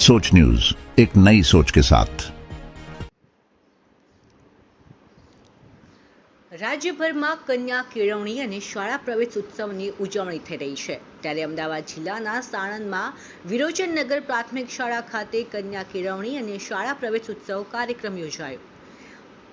सोच न्यूज एक नई सोच के साथ રાજ્યભરમાં કન્યા કેળવણી અને શાળા પ્રવેશ ઉત્સવની ઉજવણી થઈ રહી છે ત્યારે અમદાવાદ જિલ્લાના સાણંદમાં વિરોચનનગર પ્રાથમિક શાળા ખાતે કન્યા કેળવણી અને શાળા પ્રવેશ ઉત્સવ કાર્યક્રમ યોજાયો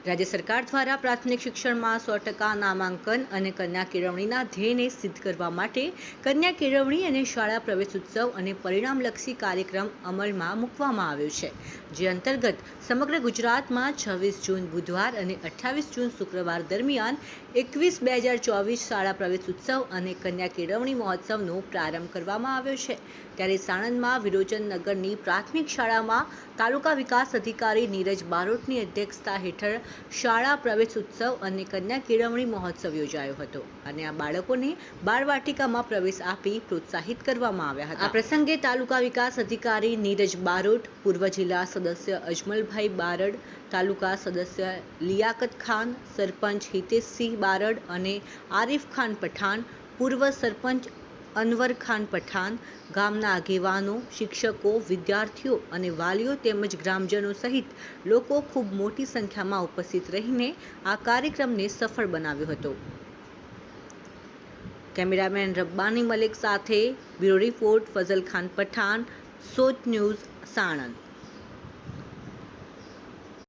રાજ્ય સરકાર દ્વારા પ્રાથમિક શિક્ષણમાં સો ટકા નામાંકન અને કન્યા કેળવણીના ધ્યેયને સિદ્ધ કરવા માટે કન્યા કેળવણી અને શાળા પ્રવેશ ઉત્સવ અને પરિણામલક્ષી કાર્યક્રમ અમલમાં મૂકવામાં આવ્યો છે. જે અંતર્ગત સમગ્ર ગુજરાતમાં છવ્વીસ જૂન બુધવાર અને અઠ્ઠાવીસ જૂન શુક્રવાર દરમિયાન એકવીસ બે હજાર ચોવીસ શાળા પ્રવેશ ઉત્સવ અને કન્યા કેળવણી મહોત્સવનો પ્રારંભ કરવામાં આવ્યો છે. ત્યારે સાણંદમાં વિરોચનનગરની પ્રાથમિક શાળામાં તાલુકા વિકાસ અધિકારી નીરજ બારોટની અધ્યક્ષતા હેઠળ શાળા પ્રવેશ ઉત્સવ અને કન્યા કેળવણી મહોત્સવ યોજાયો હતો અને આ બાળકોને બાળવાટિકામાં પ્રવેશ આપી પ્રોત્સાહિત કરવામાં આવ્યા હતા. આ પ્રસંગે તાલુકા વિકાસ અધિકારી નીરજ બારોટ, પૂર્વ જિલ્લા સદસ્ય અજમલભાઈ બારડ, તાલુકા સદસ્ય લિયાકત ખાન, સરપંચ હિતેશસિંહ બારડ અને આરિફ ખાન પઠાણ, પૂર્વ સરપંચ અનવર ખાન પઠાણ, ગામના આગેવાનો, શિક્ષકો, વિદ્યાર્થીઓ અને વાલીઓ તેમજ ગ્રામજનો સહિત લોકો ખૂબ મોટી સંખ્યામાં ઉપસ્થિત રહીને આ કાર્યક્રમને સફળ બનાવ્યો હતો. કેમેરામેન રબ્બાની મલિક સાથે bureau report, Fazal Khan Pathan Soch news Sanand.